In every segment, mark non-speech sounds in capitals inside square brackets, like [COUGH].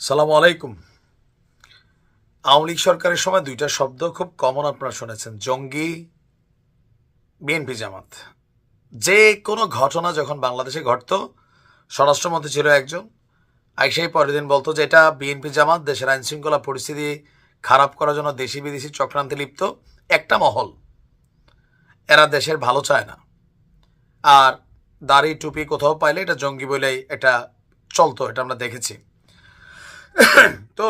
সালাম আলাইকুম। আওয়ামী লীগ সরকারের সময় দুইটা শব্দ খুব কমন আপনারা শুনেছেন, জঙ্গি বিএনপি জামাত। যে কোনো ঘটনা যখন বাংলাদেশে ঘটতো, স্বরাষ্ট্রমন্ত্রী ছিল একজন, আইসাই পরের দিন বলতো যে এটা বিএনপি জামাত, দেশের আইনশৃঙ্খলা পরিস্থিতি খারাপ করার জন্য দেশি বিদেশি চক্রান্তে লিপ্ত একটা মহল। এরা দেশের ভালো চায় না। আর দাড়ি টুপি কোথাও পাইলে এটা জঙ্গি বলেই এটা চলতো, এটা আমরা দেখেছি। [COUGHS] তো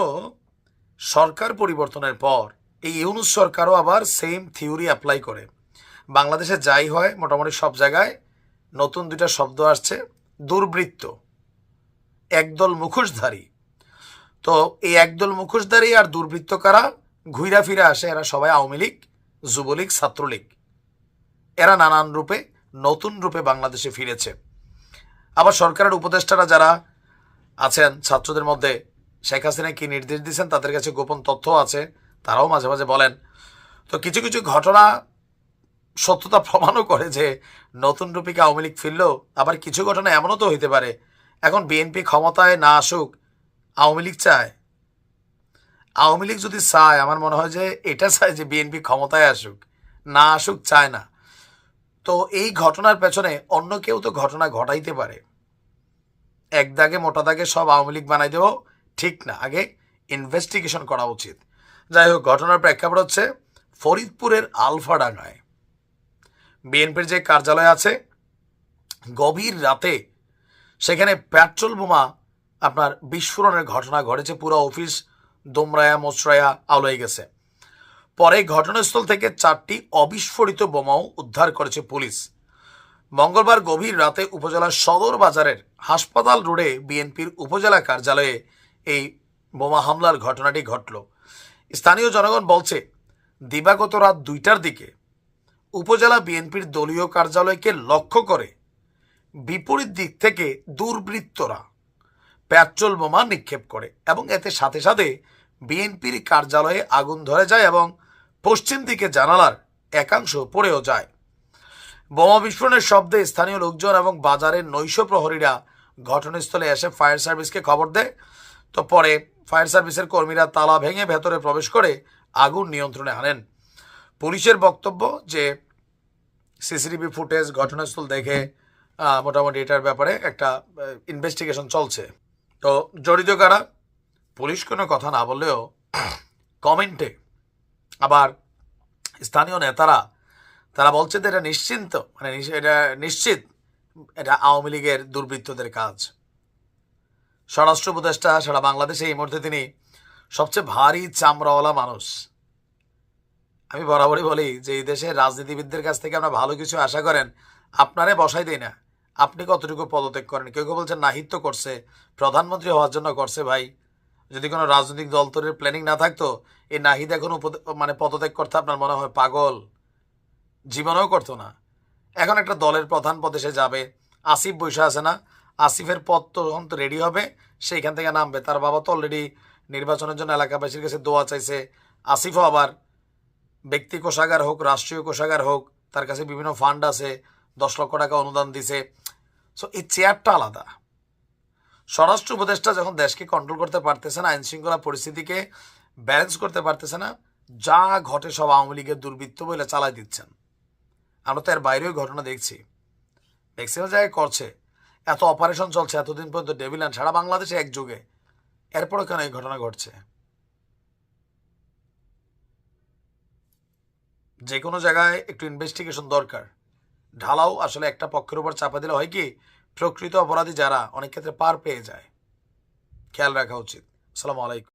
সরকার পরিবর্তনের পর এই ইউনুস সরকারও আবার সেম থিওরি অ্যাপ্লাই করে। বাংলাদেশে যাই হয়, মোটামুটি সব জায়গায় নতুন দুইটা শব্দ আসছে, দুর্বৃত্ত, একদল মুখোশধারী। তো এই একদল মুখোশধারী আর দুর্বৃত্ত কারা? ঘুইরা ফিরে আসে, এরা সবাই আওয়ামী লীগ, যুবলীগ, ছাত্রলীগ। এরা নানান রূপে, নতুন রূপে বাংলাদেশে ফিরেছে। আবার সরকারের উপদেষ্টারা যারা আছেন, ছাত্রদের মধ্যে শেখ হাসিনা কি নির্দেশ দিয়েছেন? তাদের কাছে গোপন তথ্য আছে। তারাও মাঝে মাঝে বলেন। তো কিছু কিছু ঘটনা সত্যতা প্রমাণও করে যে নতুন রূপীকে আওয়ামী লীগ ফিরলেও আবার কিছু ঘটনা এমনও তো হইতে পারে। এখন বিএনপি ক্ষমতায় না আসুক, আওয়ামী লীগ চায়। আওয়ামী লীগ যদি চায়, আমার মনে হয় যে এটা চায় যে বিএনপি ক্ষমতায় আসুক। না আসুক, চায় না। তো এই ঘটনার পেছনে অন্য কেউ তো ঘটনা ঘটাইতে পারে। এক দাগে মোটা দাগে সব আওয়ামী লীগ বানাই দেবো ঠিক না, আগে ইনভেস্টিগেশন করা উচিত। যাই হোক, ঘটনার প্রেক্ষাপট হচ্ছে ফরিদপুরের আলফাডাঙ্গায়। বিএনপির যে কার্যালয় আছে, গভীর রাতে সেখানে পেট্রোল বোমা আপনার বিস্ফোরণের ঘটনা ঘটেছে, পুরো অফিস দোমরায়া মোচরায়া আলোয় গেছে। পরে ঘটনাস্থল থেকে চারটি অবিস্ফোরিত বোমাও উদ্ধার করেছে পুলিশ। মঙ্গলবার গভীর রাতে উপজেলার সদর বাজারের হাসপাতাল রোডে বিএনপির উপজেলা কার্যালয়ে এই বোমা হামলার ঘটনাটি ঘটল। স্থানীয় জনগণ বলছে, দিবাগত রাত দুইটার দিকে উপজেলা বিএনপির দলীয় কার্যালয়কে লক্ষ্য করে বিপরীত দিক থেকে দুর্বৃত্তরা পেট্রোল বোমা নিক্ষেপ করে এবং এতে সাথে সাথে বিএনপির কার্যালয়ে আগুন ধরে যায় এবং পশ্চিম দিকে জানালার একাংশ পড়েও যায়। বোমা বিস্ফোরণের শব্দে স্থানীয় লোকজন এবং বাজারের নৈশ প্রহরীরা ঘটনাস্থলে এসে ফায়ার সার্ভিসকে খবর দেয়। তো পরে ফায়ার সার্ভিসের কর্মীরা তালা ভেঙে ভেতরে প্রবেশ করে আগুন নিয়ন্ত্রণে আনেন। পুলিশের বক্তব্য যে সিসিটিভি ফুটেজ, ঘটনাস্থল দেখে মোটামুটি এটার ব্যাপারে একটা ইনভেস্টিগেশন চলছে। তো জড়িত কারা? পুলিশ কোনো কথা না বললেও কমেন্টে আবার স্থানীয় নেতারা, তারা বলছে যে এটা নিশ্চিন্ত মানে এটা নিশ্চিত, এটা আওয়ামী লীগের দুর্বৃত্তদের কাজ। স্বরাষ্ট্র উপদেষ্টা সারা বাংলাদেশে এই মুহূর্তে তিনি সবচেয়ে ভারী চামড়াওয়ালা মানুষ। আমি বরাবরই বলি যে এই দেশের রাজনীতিবিদদের কাছ থেকে আমরা ভালো কিছু আশা করেন, আপনারে বসাই দেই না। আপনি কতটুকু পদত্যাগ করেন? কেউ কেউ বলছেন নাহিদ তো করছে, প্রধানমন্ত্রী হওয়ার জন্য করছে ভাই। যদি কোনো রাজনৈতিক দল তৈরির প্ল্যানিং না থাকতো, এই নাহিদ এখন মানে পদত্যাগ করতে আপনার মনে হয় পাগল? জীবনেও করতো না। এখন একটা দলের প্রধান পদে সে যাবে। আসিফ বৈশা আছে না আসিফের পদ তো যখন তো রেডি হবে, সেইখান থেকে নামবে। তার বাবা তো অলরেডি নির্বাচনের জন্য এলাকাবাসীর কাছে দোয়া চাইছে। আসিফও আবার ব্যক্তি কোষাগার হোক, রাষ্ট্রীয় কোষাগার হোক, তার কাছে বিভিন্ন ফান্ড আছে, দশ লক্ষ টাকা অনুদান দিছে। সো এই চেয়ারটা আলাদা। স্বরাষ্ট্র উপদেষ্টা যখন দেশকে কন্ট্রোল করতে পারতেছে না আইন শৃঙ্খলা পরিস্থিতিকে ব্যালেন্স করতে পারতেছে না, যা ঘটে সব আওয়ামী লীগের দুর্বৃত্ত বলে চালাই দিচ্ছেন। আমরা তো এর বাইরেও ঘটনা দেখছি। ম্যাক্সিমাম জায়গায় করছে। এত অপারেশন চলছে, এতদিন পর্যন্ত ডেভিলান সারা বাংলাদেশে এক যুগে এরপরও কেন এই ঘটনা ঘটছে? যে কোনো জায়গায় একটু ইনভেস্টিগেশন দরকার। ঢালাও আসলে একটা পক্ষের উপর চাপা দিলে হয় কি, প্রকৃত অপরাধী যারা, অনেক ক্ষেত্রে পার পেয়ে যায়। খেয়াল রাখা উচিত। আসসালামু আলাইকুম।